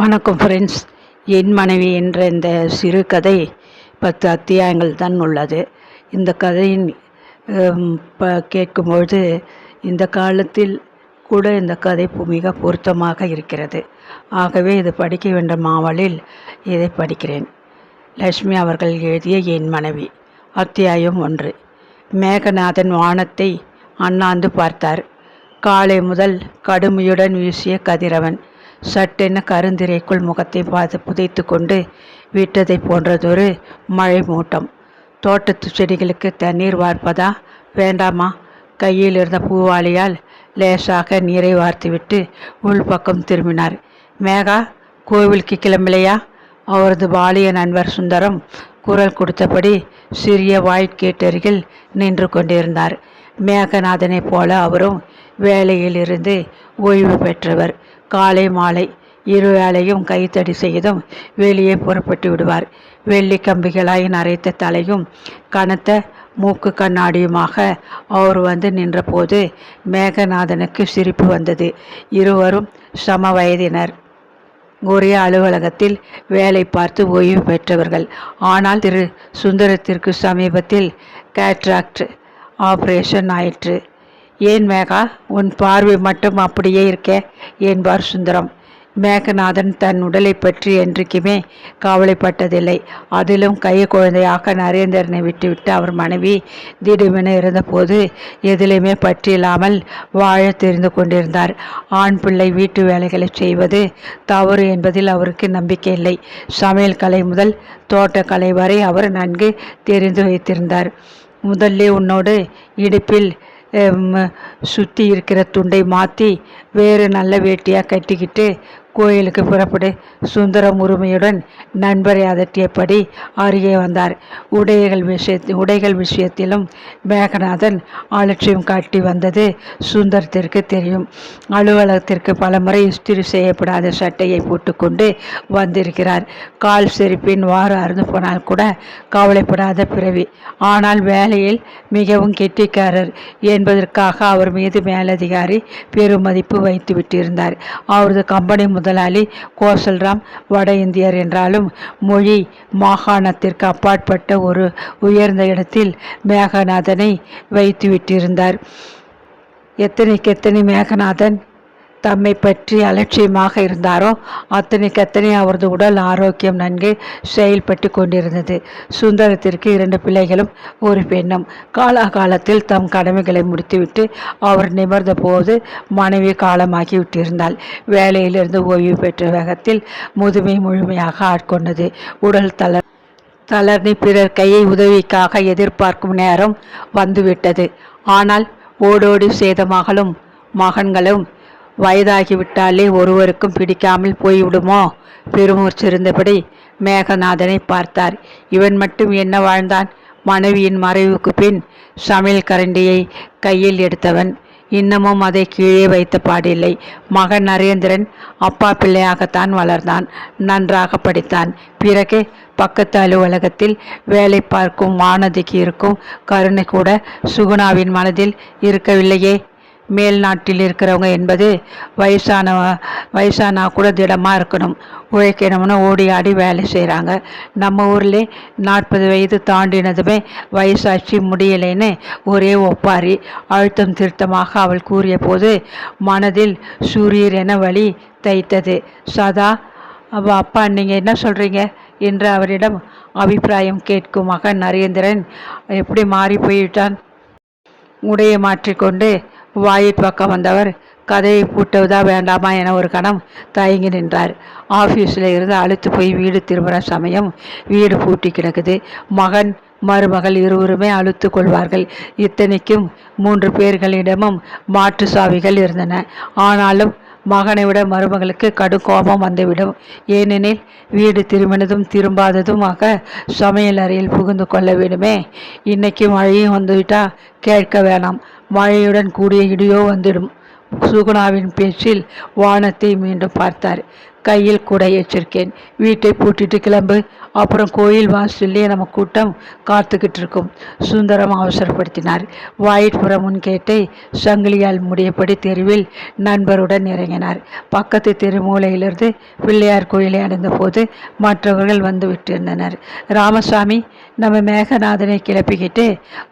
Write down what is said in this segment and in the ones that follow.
வணக்கம் ஃப்ரெண்ட்ஸ் என் மனைவி என்ற இந்த சிறுகதை பத்து அத்தியாயங்கள் தான் உள்ளது. இந்த கதையின் ப கேட்கும்பொழுது இந்த காலத்தில் கூட இந்த கதை மிக பொருத்தமாக இருக்கிறது. ஆகவே இது படிக்க வேண்டும் மாவலில் இதை படிக்கிறேன். லட்சுமி அவர்கள் எழுதிய என் மனைவி அத்தியாயம் ஒன்று. மேகநாதன் வானத்தை அண்ணாந்து பார்த்தார். காலை முதல் கடுமையுடன் வீசிய கதிரவன் சட்டென கருந்திரைக்குள் முகத்தை பார்த்து புதைத்து கொண்டு விட்டதை போன்றதொரு மழை மூட்டம் தோட்டத்து செடிகளுக்கு தண்ணீர் வார்ப்பதா? வேண்டாமா? கையில் இருந்த பூவாளியால் லேசாக நீரை வார்த்துவிட்டு உள்பக்கம் திரும்பினார். மேகா கோவிலுக்கு கிளம்பலையா? அவரது பாலிய நண்பர் சுந்தரம் குரல் கொடுத்தபடி சிறிய வாய்க்கேட்டருகில் நின்று கொண்டிருந்தார். மேகநாதனைப் போல அவரும் வேலையில் இருந்து ஓய்வு பெற்றவர். காலை மாலை இரு வேளையும் கைத்தடி செய்தும் வெளியே புறப்பட்டு விடுவார். வெள்ளி கம்பிகளாய் நரைத்த தலையும் கனத்த மூக்கு கண்ணாடியுமாக அவர் வந்து நின்றபோது மேகநாதனுக்கு சிரிப்பு வந்தது. இருவரும் சம வயதினர் ஒரே அலுவலகத்தில் வேலை பார்த்து ஓய்வு பெற்றவர்கள். ஆனால் திரு சுந்தரத்திற்கு சமீபத்தில் கேட்ராக்ட் ஆபரேஷன் ஆயிற்று. ஏன் மேகா? உன் பார்வை மட்டும் அப்படியே இருக்கே என்பார் சுந்தரம் மேகநாதன் தன் உடலை பற்றி என்றைக்குமே கவலைப்பட்டதில்லை. அதிலும் கை குழந்தையாக நரேந்திரனை விட்டுவிட்டு அவர் மனைவி திடீரென இருந்தபோது எதிலுமே பற்றியில்லாமல் வாழ தெரிந்து கொண்டிருந்தார். ஆண் பிள்ளை வீட்டு வேலைகளை செய்வது தவறு என்பதில் அவருக்கு நம்பிக்கை இல்லை. சமையல் கலை முதல் தோட்டக்கலை வரை அவர் நன்கு தெரிந்து வைத்திருந்தார். முதல்ல உன்னோடு இடுப்பில் சுற்றி இருக்கிற துண்டை மாற்றி வேறு நல்ல வேட்டியாக கட்டிக்கிட்டு கோயிலுக்கு புறப்படு சுந்தரம் உரிமையுடன் நண்பரை அதட்டியபடி அருகே வந்தார். உடைகள் விஷயத்தில் உடைகள் விஷயத்திலும் மேகநாதன் அலட்சியம் காட்டி வந்தது சுந்தரத்திற்கு தெரியும். அலுவலகத்திற்கு பலமுறை இஸ்திரி செய்யப்படாத சட்டையை போட்டுக்கொண்டு வந்திருக்கிறார். கால் செருப்பின் வாறு அறுந்து போனால் கூட கவலைப்படாத பிறவி. ஆனால் வேலையில் மிகவும் கெட்டிக்காரர் என்பதற்காக அவர் மீது மேலதிகாரி பெருமதிப்பு வைத்து விட்டிருந்தார் அவரது கம்பெனி முதலாளி கோசல்ராம் வட இந்தியர் என்றாலும் மொழி மாகாணத்திற்கு அப்பாற்பட்ட ஒரு உயர்ந்த இடத்தில் மேகநாதனை வைத்துவிட்டிருந்தார். எத்தனைக்கு எத்தனை மேகநாதன் தம்மை பற்றி அலட்சியமாக இருந்தாரோ அத்தனைக்கு அத்தனை அவரது உடல் ஆரோக்கியம் நன்கு செயல்பட்டு கொண்டிருந்தது. சுந்தரத்திற்கு இரண்டு பிள்ளைகளும் ஒரு பெண்ணும். காலாகாலத்தில் தம் கடமைகளை முடித்துவிட்டு அவர் நிமிர்ந்த போது மனைவி காலமாகி விட்டிருந்தாள் வேலையிலிருந்து ஓய்வு பெற்ற வேகத்தில் முதுமை முழுமையாக ஆட்கொண்டது. உடல் தளர் தளர்ந்து பிறர் கையை உதவிக்காக எதிர்பார்க்கும் நேரம் வந்துவிட்டது. ஆனால் ஓடோடி சேத மகளும் மகன்களும் வயதாகிவிட்டாலே ஒருவருக்கும் பிடிக்காமல் போய்விடுமோ? பெருமூச்சிருந்தபடி மேகநாதனை பார்த்தார். இவன் மட்டும் என்ன வாழ்ந்தான்? மனைவியின் மறைவுக்கு பின் சமையல் கரண்டியை கையில் எடுத்தவன். இன்னமும் அதை கீழே வைத்த பாடில்லை. மகன் நரேந்திரன் அப்பா பிள்ளையாகத்தான் வளர்ந்தான். நன்றாக படித்தான். பிறகு பக்கத்து அலுவலகத்தில் வேலை பார்க்கும் வானதிக்கு இருக்கும் கருணை கூட சுகுணாவின் மனதில் இருக்கவில்லையே. மேல் நாட்டில் இருக்கிறவங்க என்பது வயசான வயசானா கூட திடமாக இருக்கணும். உழைக்கணும்னு ஓடி ஆடி வேலை செய்கிறாங்க நம்ம ஊரில் நாற்பது வயது தாண்டினதுமே வயசாச்சு முடியலைன்னு ஒரே ஒப்பாரி அழுத்தம் திருத்தமாக அவள் கூறிய போது மனதில் சூரியர் என வழி தைத்தது. சதா அவள் அப்பா நீங்கள் என்ன சொல்கிறீங்க என்று அவரிடம் அபிப்பிராயம் கேட்கும் மகன் நரேந்திரன் எப்படி மாறி போய்விட்டான்? உடையை மாற்றிக்கொண்டு வாயிற் பக்கம் வந்தவர் கதையை பூட்டுவதா வேண்டாமா என ஒரு கணம் தயங்கி நின்றார். ஆஃபீஸில் இருந்து அழுத்து போய் வீடு திரும்புகிற சமயம் வீடு பூட்டி கிடக்குது. மகன் மருமகள் இருவருமே அழுத்து கொள்வார்கள். இத்தனைக்கும் மூன்று பேர்களிடமும் மாற்று சாவிகள் இருந்தன. ஆனாலும் மகனை விட மருமகளுக்கு கடும் கோபம் வந்துவிடும். ஏனெனில் வீடு திரும்பினதும் திரும்பாததுமாக சமையல் அறையில் புகுந்து கொள்ள வேண்டுமே. இன்னைக்கு மழையும் வந்துவிட்டா கேட்க வேணாம். மழையுடன் கூடிய இடியோ வந்துடும். சுகுணாவின் பேச்சில் வானத்தை மீண்டும் பார்த்தார். கையில் கூட வச்சிருக்கேன். வீட்டை பூட்டிட்டு கிளம்பு. அப்புறம் கோயில் வாசல்லே நம்ம கூட்டம் காத்துக்கிட்டு இருக்கும். சுந்தரம் அவசரப்படுத்தினார். வாயிற்புற முன்கேட்டை சங்கிலியால் முடியபடி தெருவில் நண்பருடன் இறங்கினார். பக்கத்து தெருமூலையிலிருந்து பிள்ளையார் கோயிலை அடைந்தபோது மற்றவர்கள் வந்து விட்டிருந்தனர் ராமசாமி நம்ம மேகநாதனை கிளப்பிக்கிட்டு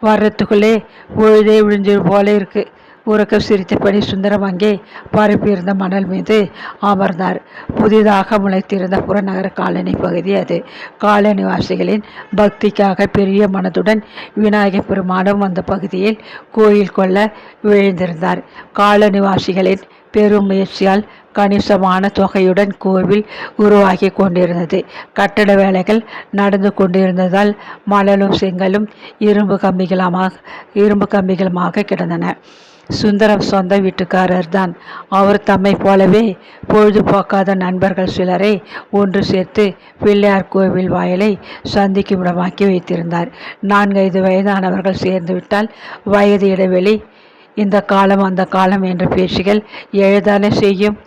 வர்றதுக்குள்ளே பொழுதே விழிஞ்சது போல இருக்குது உறக்க சிரித்தபடி சுந்தரம் அங்கே பரப்பியிருந்த மணல் மீது அமர்ந்தார். புதிதாக முளைத்திருந்த புறநகர காலனி பகுதி அது. காலனிவாசிகளின் பக்திக்காக பெரிய மனதுடன் விநாயகப் பெருமானும் அந்த பகுதியில் கோயில் கொள்ள விழுந்திருந்தார். காலனிவாசிகளின் பெரும் முயற்சியால் கணிசமான தொகையுடன் கோவில் உருவாகி கொண்டிருந்தது. கட்டட வேலைகள் நடந்து கொண்டிருந்ததால் மணலும் செங்கலும் இரும்பு கம்பிகளமாக இரும்பு கம்பிகளுமாக கிடந்தன. சுந்தரம் சொந்த வீட்டுக்காரர் தான். அவர் தம்மை போலவே பொழுதுபோக்காத நண்பர்கள் சிலரை ஒன்று சேர்த்து பிள்ளையார் கோவில் வாயிலை சந்திக்கும் இடமாக்கி வைத்திருந்தார். நான்கைந்து வயதானவர்கள் சேர்ந்துவிட்டால் வயது இடைவெளி இந்த காலம் அந்த காலம் என்ற பேச்சுகள் எழுதானே செய்யும்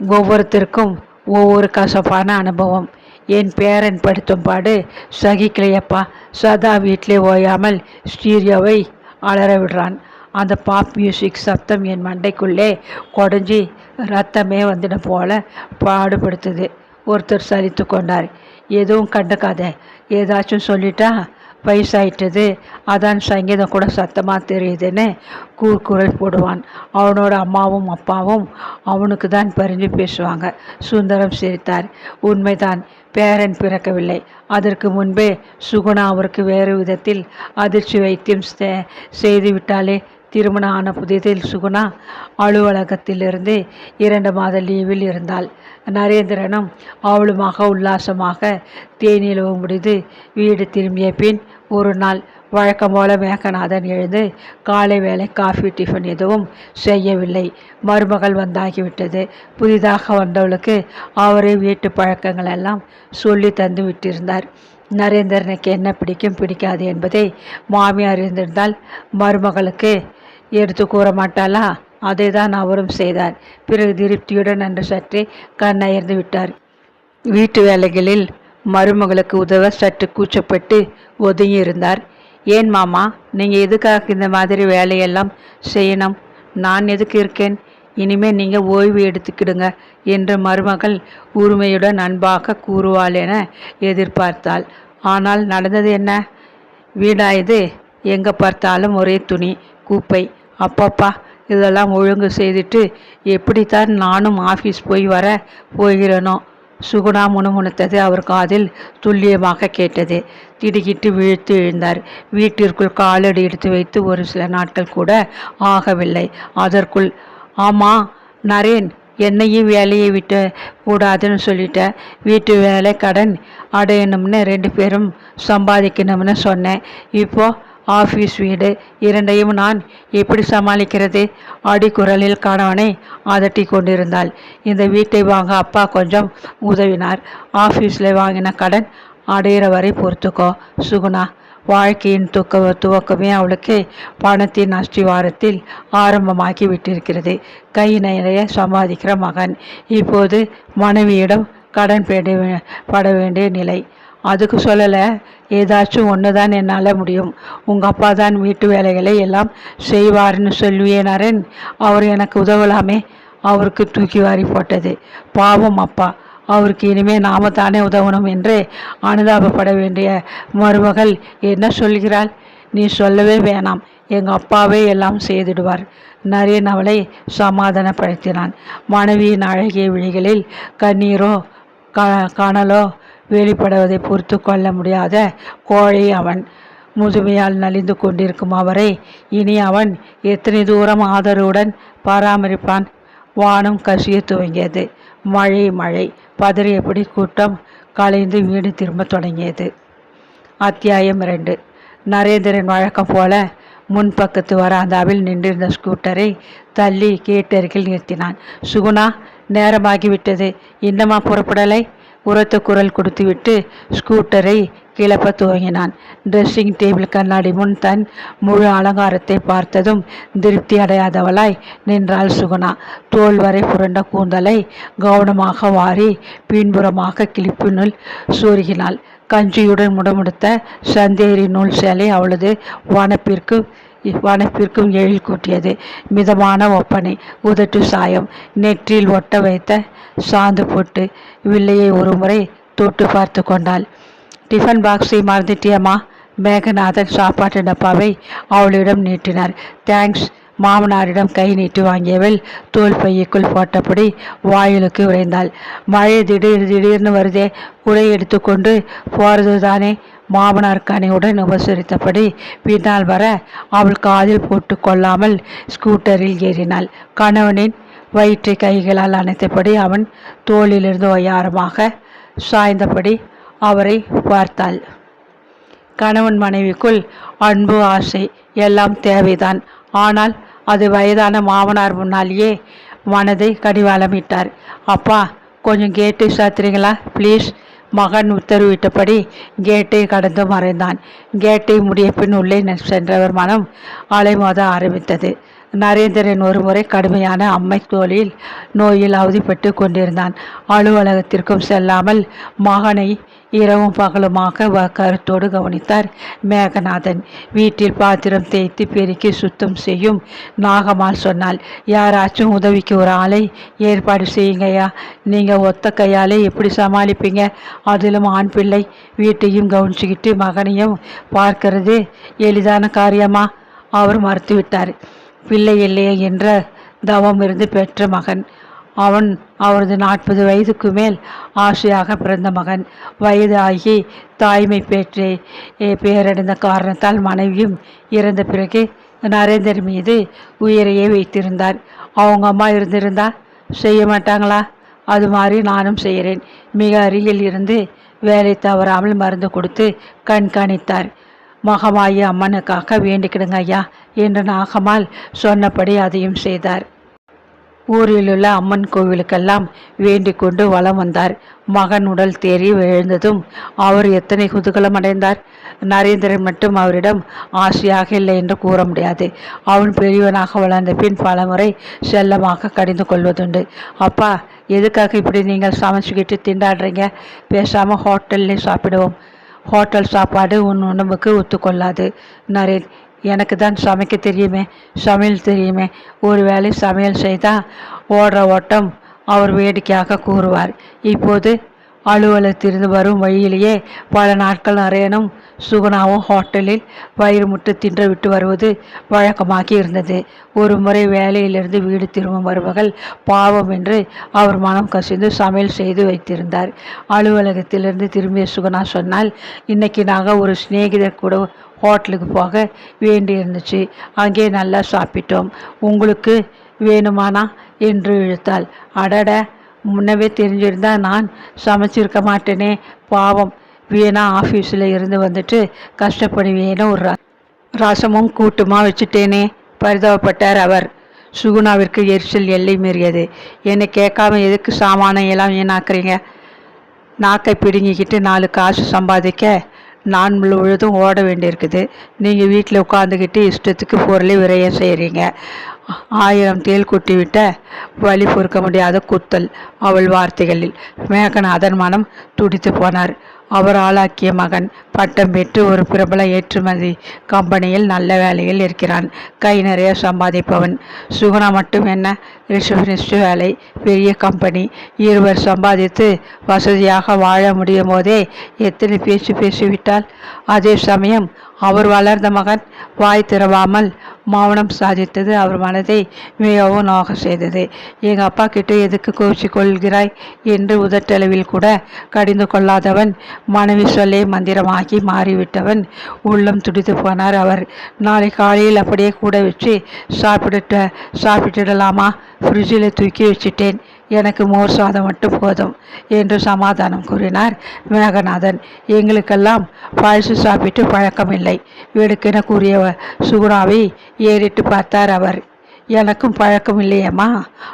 ஒவ்வொருத்தருக்கும் ஒவ்வொரு கசப்பான அனுபவம். என் பேரன் படுத்தும் பாடு சகிக்கலையப்பா சதா வீட்டிலே ஓயாமல் ஸ்டீரியோவை அலற விடுறான். அந்த பாப் மியூசிக் சத்தம் என் மண்டைக்குள்ளே குடஞ்சி ரத்தமே வந்துட போல பாடுபடுத்துது. ஒருத்தர் சலித்து கொண்டார். எதுவும் கண்டுக்காத. ஏதாச்சும் சொல்லிட்டா வயசாயிட்டது. அதான் சங்கீதம் கூட சத்தமாக தெரியுதுன்னு கூர்க்குரல் போடுவான். அவனோட அம்மாவும் அப்பாவும் அவனுக்கு தான் பரிஞ்சு பேசுவாங்க. சுந்தரம் சிரித்தார். உண்மைதான். பேரன் பிறக்கவில்லை. அதற்கு முன்பே சுகுணா அவருக்கு வேறு விதத்தில் அதிர்ச்சி வைத்தியம் செய்து விட்டாலே திருமணம் ஆன புதிதில் சுகுணா அலுவலகத்திலிருந்து இரண்டு மாத லீவில் இருந்தாள். நரேந்திரனும் அவளுமாக உல்லாசமாக தேனிலவு முடிந்து வீடு திரும்பிய பின் ஒரு நாள் வழக்கம் போல மேகநாதன் எழுந்து காலை வேலை காஃபி டிஃபன் எதுவும் செய்யவில்லை. மருமகள் வந்தாகிவிட்டது. புதிதாக வந்தவளுக்கு அவரே வீட்டு பழக்கங்கள் எல்லாம் சொல்லி தந்து விட்டிருந்தார். நரேந்திரனுக்கு என்ன பிடிக்கும் பிடிக்காது என்பதை மாமியார் இருந்திருந்தால் மருமகளுக்கு எடுத்து கூற மாட்டாளா அதை தான் அவரும் செய்தார். பிறகு திருப்தியுடன் அன்று சற்றே கண்ணயர்ந்து விட்டார். வீட்டு வேலைகளில் மருமகளுக்கு உதவ சற்று கூச்சப்பட்டு ஒதுங்கி இருந்தார் ஏன் மாமா நீங்கள் எதுக்காக இந்த மாதிரி வேலையெல்லாம் செய்யணும்? நான் எதுக்கு இருக்கேன்? இனிமேல் நீங்கள் ஓய்வு எடுத்துக்கிடுங்க என்று மருமகள் உரிமையுடன் அன்பாக கூறுவாள் என எதிர்பார்த்தாள். ஆனால் நடந்தது என்ன? வீடாயுது எங்கே பார்த்தாலும் ஒரே துணி கூப்பை அப்பப்பா இதெல்லாம் ஒழுங்கு செய்துட்டு எப்படித்தான் நானும் ஆஃபீஸ் போய் வர போகிறேனோ? சுகுணா முணுமுணுத்தது அவர் காதில் துல்லியமாக கேட்டது. திடுக்கிட்டு விழுத்து எழுந்தார். வீட்டிற்குள் காலடி எடுத்து வைத்து ஒரு சில நாட்கள் கூட ஆகவில்லை. அதற்குள் ஆமாம் நரேன் என்னையும் வேலையை விட்டு கூடாதுன்னு சொல்லிட்டேன் வீட்டு வேலை கடன் அடையணும்னு ரெண்டு பேரும் சம்பாதிக்கணும்னு சொன்னேன். இப்போது ஆஃபீஸ் வீடு இரண்டையும் நான் எப்படி சமாளிக்கிறது? அடிக்குரலில் கணவனை அதட்டி கொண்டிருந்தாள். இந்த வீட்டை வாங்க அப்பா கொஞ்சம் உதவினார். ஆஃபீஸில் வாங்கின கடன் அடையிற வரை பொறுத்துக்கோ. சுகுணா வாழ்க்கையின் துக்க துவக்கமே அவளுக்கு பணத்தின் அஸ்திவாரத்தில் ஆரம்பமாக்கி விட்டிருக்கிறது. கை நிறைய சம்பாதிக்கிற மகன். இப்போது மனைவியிடம் கடன் பட வேண்டிய நிலை. அதுக்கு சொல்லலை ஏதாச்சும் ஒன்று தான் என்னால் முடியும். உங்கள் அப்பா தான் வீட்டு வேலைகளை எல்லாம் செய்வார்னு சொல்லுவேனாரன் அவர் எனக்கு உதவலாமே. அவருக்கு தூக்கி வாரி போட்டது. பாவம் அப்பா. அவருக்கு இனிமேல் நாம தானே உதவணும் என்று அனுதாபப்பட வேண்டிய மருமகள் என்ன சொல்கிறாள்? நீ சொல்லவே வேணாம். எங்கள் அப்பாவே எல்லாம் செய்திடுவார். நரேன் அவளை சமாதானப்படுத்தினான். மனைவியின் அழகிய விழிகளில் கண்ணீரோ க கணலோ வெளிப்படுவதை பொறுத்து கொள்ள முடியாத கோழை அவன். முதுமையால் நலிந்து கொண்டிருக்கும் அவரை இனி அவன் எத்தனை தூரம் ஆதரவுடன் பராமரிப்பான்? வானம் கசிய துவங்கியது. மழை மழை. பதறியபடி கூட்டம் கலைந்து வீடு திரும்ப தொடங்கியது. அத்தியாயம் ரெண்டு நரேந்திரன் வழக்கம் போல முன்பக்கத்து வராந்தாவில் நின்றிருந்த ஸ்கூட்டரை தள்ளி கேட்டருகில் நிறுத்தினான். சுகுணா நேரமாகிவிட்டது. இன்னமா புறப்படலை? உரத்த குரல் கொடுத்துவிட்டு ஸ்கூட்டரை கிளப்ப துவங்கினான். ட்ரெஸ்ஸிங் டேபிள் கண்ணாடி முன் தன் முழு அலங்காரத்தை பார்த்ததும் திருப்தி அடையாதவளாய் நின்றாள் சுகுணா. தோல் வரை புரண்ட கூந்தலை கவனமாக வாரி பின்புறமாக கிளிப்பினுள் சூறுகினாள். கஞ்சியுடன் முடமுடுத்த சந்தேரி நூல் சேலை அவளது வனப்பிற்கு வனப்பிற்கும் எழில் கூட்டியது. மிதமான ஒப்பனை உதட்டு சாயம் நெற்றில் ஒட்ட வைத்த சாந்து போட்டு வில்லையை ஒரு முறை தொட்டு பார்த்து கொண்டாள். டிஃபன் பாக்ஸை மறந்துட்டியம்மா மேகநாதன் சாப்பாட்டு டப்பாவை அவளிடம் நீட்டினார். தேங்க்ஸ் மாமனாரிடம் கை நீட்டி வாங்கியவள் தோல் பையக்குள் போட்டபடி வாயிலுக்கு விரைந்தாள். மழை திடீர் திடீர்னு வருதே குடை எடுத்துக்கொண்டு போகிறது தானே மாமனார் கனியுடன் உபசரித்தபடி பின்னால் வர அவள் காதில் போட்டு கொள்ளாமல் ஸ்கூட்டரில் ஏறினாள். கணவனின் வயிற்றை கைகளால் அணைத்தபடி அவன் தோளிலிருந்து ஒய்யாரமாக சாய்ந்தபடி அவரை பார்த்தாள். கணவன் மனைவிக்குள் அன்பு ஆசை எல்லாம் தேவைதான். ஆனால் அது வயதான மாமனார் முன்னாலேயே மனதை கடிவாளமிட்டார். அப்பா கொஞ்சம் கேட்டு சாத்துறீங்களா ப்ளீஸ். மகன் உத்தரவிட்டபடி கேட்டை கடந்து மறைந்தான். கேட்டை முடிய பின் உள்ளே சென்றவர் மனம் அலைமோத ஆரம்பித்தது. நரேந்திரன் ஒருமுறை கடுமையான அம்மை தோளில் நோயில் அவதிப்பட்டு கொண்டிருந்தான் அலுவலகத்திற்கும் செல்லாமல் மகனை இரவும் பகலுமாக கருத்தோடு கவனித்தார் மேகநாதன். வீட்டில் பாத்திரம் தேய்த்து பெருக்கி சுத்தம் செய்யும் நாகம்மாள் சொன்னால் யாராச்சும் உதவிக்கு ஒரு ஆளை ஏற்பாடு செய்யுங்கய்யா. நீங்கள் ஒத்த கையாலே எப்படி சமாளிப்பீங்க? அதிலும் ஆண் பிள்ளை வீட்டையும் கவனிச்சுக்கிட்டு மகனையும் பார்க்கறது எளிதான காரியமா? அவர் மறுத்துவிட்டார். பிள்ளை இல்லையே என்ற தவம் இருந்து பெற்ற மகன். அவன் அவரது நாற்பது வயதுக்கு மேல் ஆசையாக பிறந்த மகன். வயது ஆகி தாய்மை பெற்றே பேரடைந்த காரணத்தால் மனைவியும் இறந்த பிறகு நரேந்தர் மீது உயிரையே வைத்திருந்தார். அவங்க அம்மா இருந்திருந்தா செய்ய மாட்டாங்களா? அது மாதிரி நானும் செய்கிறேன். மிக அருகில் இருந்து வேலை தவறாமல் மருந்து கொடுத்து கண்காணித்தார். மகமாயி அம்மனுக்காக வேண்டிக்கிடுங்க ஐயா என்று நாகமால் சொன்னபடி அதையும் செய்தார். ஊரிலுள்ள அம்மன் கோவிலுக்கெல்லாம் வேண்டிக் கொண்டு வலம் வந்தார். மகன் உடல் தேறி எழுந்ததும் அவர் எத்தனை குதூகலம் அடைந்தார்? நரேந்திரன் மட்டும் அவரிடம் ஆசையாக இல்லை என்று கூற முடியாது. அவன் பெரியவனாக வளர்ந்த பின் பலமுறை செல்லமாக கடிந்து கொள்வதுண்டு. அப்பா எதுக்காக இப்படி நீங்கள் சமைச்சுக்கிட்டு திண்டாடுறீங்க? பேசாமல் ஹோட்டல்லே சாப்பிடுவோம். ஹோட்டல் சாப்பாடு உன் உடம்புக்கு ஒத்துக்கொள்ளாது. நரேன் எனக்கு தான் சமைக்க தெரியுமே சமையல் தெரியுமே. ஒரு வேளை சமையல் செய்தால் ஓடுற ஓட்டம் அவர் வேடிக்கையாக கூறுவார். இப்போது அலுவலகத்திலிருந்து வரும் வழியிலேயே பல நாட்கள் நிறையனும் சுகுணாவும் ஹோட்டலில் வயிறு முட்டு தின்று விட்டு வருவது வழக்கமாகி இருந்தது. ஒரு முறை வேலையிலிருந்து வீடு திரும்பும் வருபவர்கள் பாவம் என்று அவர் மனம் கசிந்து சமையல் செய்து வைத்திருந்தார். அலுவலகத்திலிருந்து திரும்பிய சுகுணா சொன்னால் இன்னைக்கு நாங்கள் ஒரு சிநேகிதர் கூட ஹோட்டலுக்கு போக வேண்டி இருந்துச்சு அங்கே நல்லா சாப்பிட்டோம். உங்களுக்கு வேணுமானா? என்று இழுத்தாள். அடட! முன்னவே தெரிஞ்சிருந்தா நான் சமைச்சிருக்க மாட்டேனே பாவம். வீணா ஆஃபீஸில் இருந்து வந்துட்டு கஷ்டப்படுவேன்னு ஒரு ரசமும் கூட்டுமா வச்சுட்டேனே பரிதாபப்பட்டார் அவர். சுகுணாவிற்கு எரிச்சல் எல்லை மீறியது. என்னை கேட்காம எதுக்கு சாமானம் எல்லாம் வீணாக்குறீங்க? நாக்கை பிடுங்கிக்கிட்டு நாலு காசு சம்பாதிக்க நான் முழுவதும் ஓட வேண்டியிருக்குது. நீங்கள் வீட்டில் உட்காந்துக்கிட்டு இஷ்டத்துக்கு பொருளை விரையம் செய்கிறீங்க ஆயிரம் தேல் குட்டிவிட்ட வழி பொறுக்க முடியாத குத்தல் அவள் வார்த்தைகளில். மேகநாதன் மனம் துடித்து போனார். அவர் ஆளாக்கிய மகன் பட்டம் பெற்று ஒரு பிரபல ஏற்றுமதி கம்பெனியில் நல்ல வேலையில் இருக்கிறான். கை நிறைய சம்பாதிப்பவன். சுகுணா மட்டும் என்ன? ரிசப்ஷனிஸ்ட் வேலை. பெரிய கம்பெனி. இருவர் சம்பாதித்து வசதியாக வாழ முடியும் போதே எத்தனை பேச்சு பேசிவிட்டால் அதே சமயம் அவர் வளர்ந்த மகன் வாய் திறவாமல் மௌனம் சாதித்தது. அவர் மனதை மிகவும் நோக செய்தது. எங்கள் அப்பா கிட்ட எதுக்கு கோச்சி கொள்கிறாய் என்று உதட்டளவில் கூட கடிந்து கொள்ளாதவன் மனைவி சொல்லே மந்திரமாகி மாறிவிட்டவன் உள்ளம் துடித்து போனார் அவர். நாளை காலையில் அப்படியே கூட வச்சு சாப்பிட்டு சாப்பிட்டுடலாமா? ஃப்ரிட்ஜில் தூக்கி வச்சுட்டேன். எனக்கு மோர் சாதம் மட்டும் போதும் என்று சமாதானம் கூறினார் மேகநாதன். எங்களுக்கெல்லாம் பழசு சாப்பிட்டு பழக்கமில்லை. வேடுக்கென கூறிய சுகுணாவை ஏறிட்டு பார்த்தார் அவர். எனக்கும் பழக்கம் இல்லையம்மா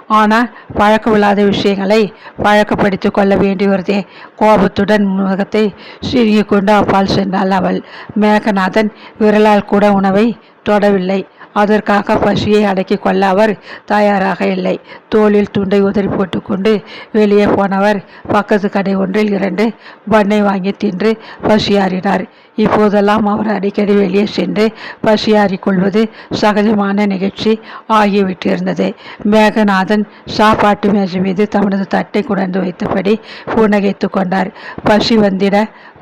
ஆனால் பழக்கமில்லாத விஷயங்களை பழக்கப்படுத்தி கொள்ள வேண்டி வருதே. கோபத்துடன் முகத்தை சிறுகி கொண்டு அப்பால் சென்றாள் அவள். மேகநாதன் விரலால் கூட உணவை தொடவில்லை. அதற்காக பசியை அடக்கி கொள்ள அவர் தயாராக இல்லை. தோளில் துண்டை உதறி போட்டுக்கொண்டு வெளியே போனவர் பக்கத்து கடை ஒன்றில் இரண்டு பண்ணை வாங்கி தின்று பசியாறினார். இப்போதெல்லாம் அவர் அடிக்கடி வெளியே சென்று பசியாறிக் கொள்வது சகஜமான நிகழ்ச்சி ஆகிவிட்டிருந்தது. மேகநாதன் சாப்பாட்டு மேஜை மீது தமது தட்டை குடந்து வைத்தபடி புன்னகைத்து கொண்டார். பசி வந்திட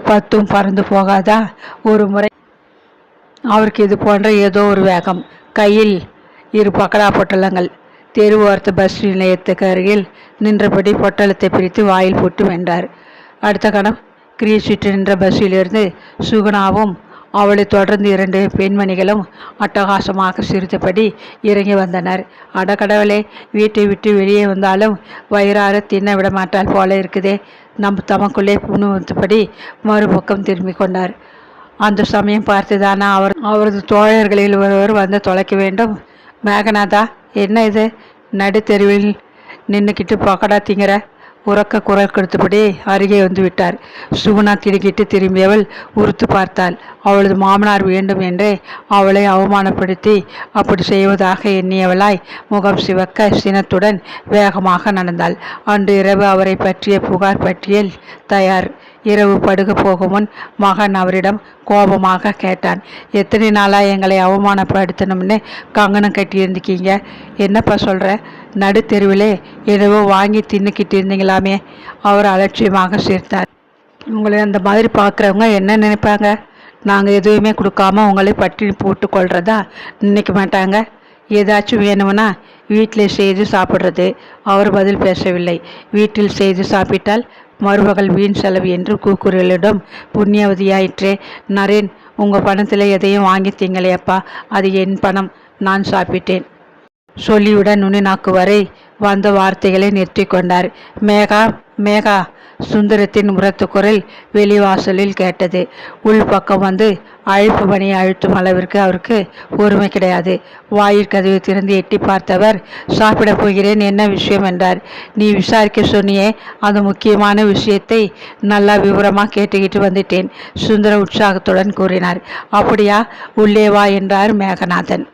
பத்தும் பறந்து போகாதா? ஒரு முறை அவருக்கு இது போன்ற ஏதோ ஒரு வேகம். கையில் இரு பக்கடா பொட்டலங்கள். தெரு பஸ் நிலையத்துக்கு அருகில் நின்றபடி பொட்டலத்தை பிரித்து வாயில் போட்டு வென்றார். அடுத்த கணம் கிரீச்சிட்டு நின்ற பஸ்ஸிலிருந்து சுகுணாவும் அவளை தொடர்ந்து இரண்டு பெண்மணிகளும் அட்டகாசமாக சிரித்தபடி இறங்கி வந்தனர். அடக்கடவுளே வீட்டை விட்டு வெளியே வந்தாலும் வயிறார தின்ன விட மாட்டால் போல இருக்குதே. நம் தமக்குள்ளே புணுவத்தபடி மறுபக்கம் திரும்பிக் கொண்டார். அந்த சமயம் பார்த்துதானா? அவர் அவரது தோழர்களில் ஒருவர் வந்து தொலைக்க வேண்டும். மேகநாதா என்ன இது? நடுத்தெருவில் நின்றுக்கிட்டு பக்கடா திங்கிற உறக்க குரல் கொடுத்தபடி அருகே வந்து விட்டார் சுகுணா திடுக்கிட்டு திரும்பியவள் உறுத்து பார்த்தாள். அவளது மாமனார் வேண்டும் என்றே அவளை அவமானப்படுத்தி அப்படி செய்வதாக எண்ணியவளாய் முகம் சிவக்க சினத்துடன் வேகமாக நடந்தாள். அன்று இரவு அவரை பற்றிய புகார் பட்டியல் தயார். இரவு படுக போகும் முன் மகன் அவரிடம் கோபமாக கேட்டான். எத்தனை நாளாக எங்களை அவமானப்படுத்தணும்னு கங்கணம் கட்டியிருந்துக்கீங்க? என்னப்பா சொல்கிற நடுத்தெருவிலே எதுவோ வாங்கி தின்னுக்கிட்டு இருந்தீங்களாமே அவர் அலட்சியமாக சேர்த்தார். உங்களை அந்த மாதிரி பார்க்குறவங்க என்ன நினைப்பாங்க? நாங்கள் எதுவுமே கொடுக்காம உங்களை பட்டினி போட்டு கொள்றதா? நினைக்க மாட்டாங்க? ஏதாச்சும் வேணும்னா வீட்டில் செய்து சாப்பிட்றது. அவர் பதில் பேசவில்லை. வீட்டில் செய்து சாப்பிட்டால் மருமகள் வீண் செலவு என்று கூக்குரலிடம் புண்ணியவதியாயிற்றே. நரேன் உங்கள் பணத்தில் எதையும் வாங்கி திங்களேப்பா அது என் பணம். நான் சாப்பிட்டேன். சொல்லியுடன் நுனி நாக்கு வரை வந்த வார்த்தைகளை நிறுத்தி கொண்டார். மேகா மேகா. சுந்தரத்தின் உரத்து குரல் வெளிவாசலில் கேட்டது. உள்பக்கம் வந்து அழைப்பு பணியை அழுத்தும் அளவிற்கு அவருக்கு பொறுமை கிடையாது. வாயிற்கதவை திறந்து எட்டி பார்த்தவர் சாப்பிடப் போகிறேன் என்ன விஷயம்? என்றார். நீ விசாரிக்க சொன்னியே அந்த முக்கியமான விஷயத்தை நல்லா விவரமாக கேட்டுக்கிட்டு வந்துட்டேன் சுந்தர உற்சாகத்துடன் கூறினார். அப்படியா? உள்ளே வா என்றார் மேகநாதன்.